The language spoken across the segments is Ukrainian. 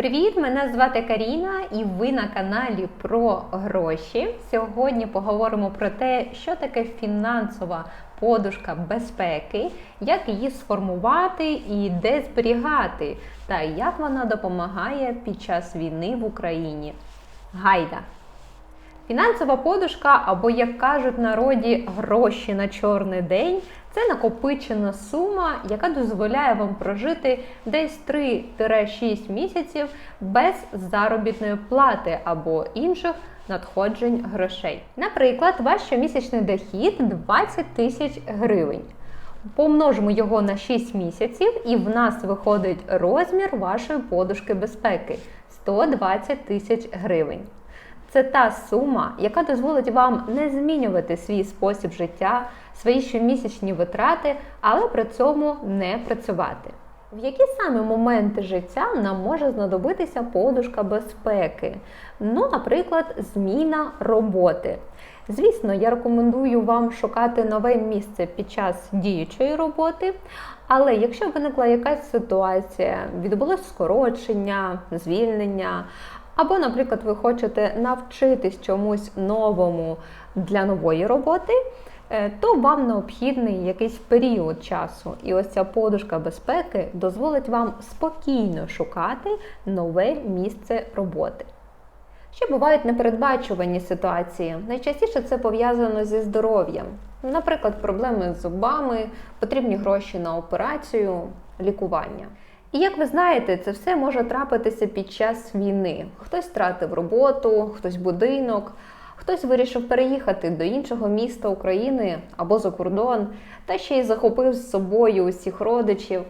Привіт! Мене звати Каріна і ви на каналі про гроші. Сьогодні поговоримо про те, що таке фінансова подушка безпеки, як її сформувати і де зберігати, та як вона допомагає під час війни в Україні. Гайда! Фінансова подушка, або, як кажуть народі, гроші на чорний день це накопичена сума, яка дозволяє вам прожити десь 3-6 місяців без заробітної плати або інших надходжень грошей. Наприклад, ваш щомісячний дохід 20 тисяч гривень. Помножимо його на 6 місяців, і в нас виходить розмір вашої подушки безпеки 120 тисяч гривень. Це та сума, яка дозволить вам не змінювати свій спосіб життя, свої щомісячні витрати, але при цьому не працювати. В які саме моменти життя нам може знадобитися подушка безпеки? Ну, наприклад, зміна роботи. Звісно, я рекомендую вам шукати нове місце під час діючої роботи, але якщо виникла якась ситуація, відбулось скорочення, звільнення, або, наприклад, ви хочете навчитись чомусь новому для нової роботи, е, то вам необхідний якийсь період часу. І ось ця подушка безпеки дозволить вам спокійно шукати нове місце роботи. Ще бувають непередбачувані ситуації. Найчастіше це пов'язано зі здоров'ям. Наприклад, проблеми з зубами, потрібні гроші на операцію, лікування. І як ви знаєте, це все може трапитися під час війни. Хтось втратив роботу, хтось будинок, хтось вирішив переїхати до іншого міста України або за кордон, та ще й захопив з собою усіх родичів.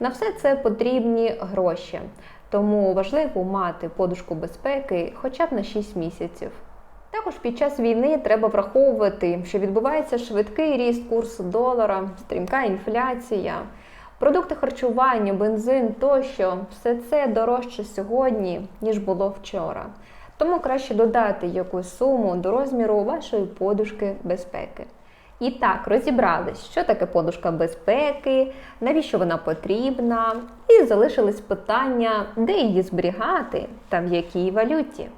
На все це потрібні гроші. Тому важливо мати подушку безпеки хоча б на 6 місяців. Також під час війни треба враховувати, що відбувається швидкий ріст курсу долара, стрімка інфляція. Продукти харчування, бензин тощо, все це дорожче сьогодні, ніж було вчора. Тому краще додати якусь суму до розміру вашої подушки безпеки. І так, розібрались, що таке подушка безпеки, навіщо вона потрібна, і залишились питання, де її зберігати та в якій валюті.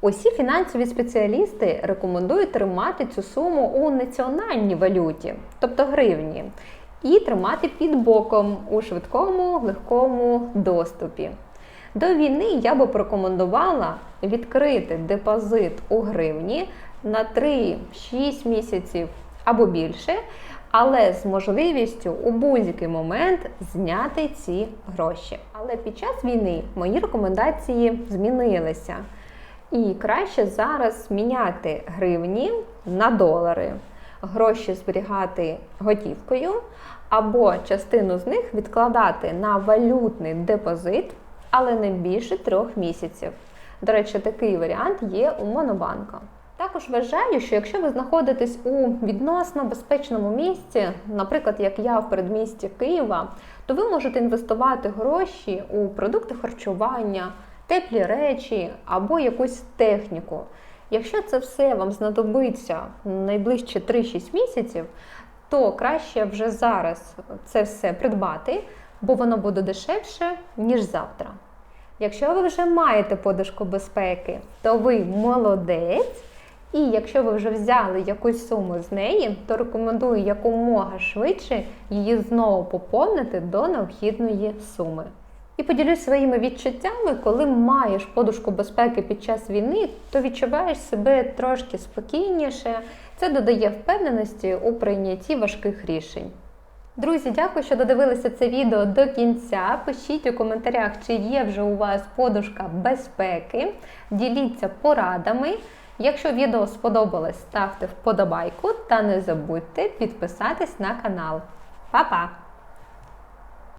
Усі фінансові спеціалісти рекомендують тримати цю суму у національній валюті, тобто гривні і тримати під боком у швидкому, легкому доступі. До війни я би порекомендувала відкрити депозит у гривні на 3-6 місяців або більше, але з можливістю у будь-який момент зняти ці гроші. Але під час війни мої рекомендації змінилися. І краще зараз міняти гривні на долари гроші зберігати готівкою, або частину з них відкладати на валютний депозит, але не більше трьох місяців. До речі, такий варіант є у Монобанка. Також вважаю, що якщо ви знаходитесь у відносно безпечному місці, наприклад, як я в передмісті Києва, то ви можете інвестувати гроші у продукти харчування, теплі речі або якусь техніку. Якщо це все вам знадобиться найближче 3-6 місяців, то краще вже зараз це все придбати, бо воно буде дешевше, ніж завтра. Якщо ви вже маєте подушку безпеки, то ви молодець. І якщо ви вже взяли якусь суму з неї, то рекомендую якомога швидше її знову поповнити до необхідної суми. І поділюсь своїми відчуттями, коли маєш подушку безпеки під час війни, то відчуваєш себе трошки спокійніше. Це додає впевненості у прийнятті важких рішень. Друзі, дякую, що додивилися це відео до кінця. Пишіть у коментарях, чи є вже у вас подушка безпеки. Діліться порадами. Якщо відео сподобалось, ставте вподобайку та не забудьте підписатись на канал. Па-па!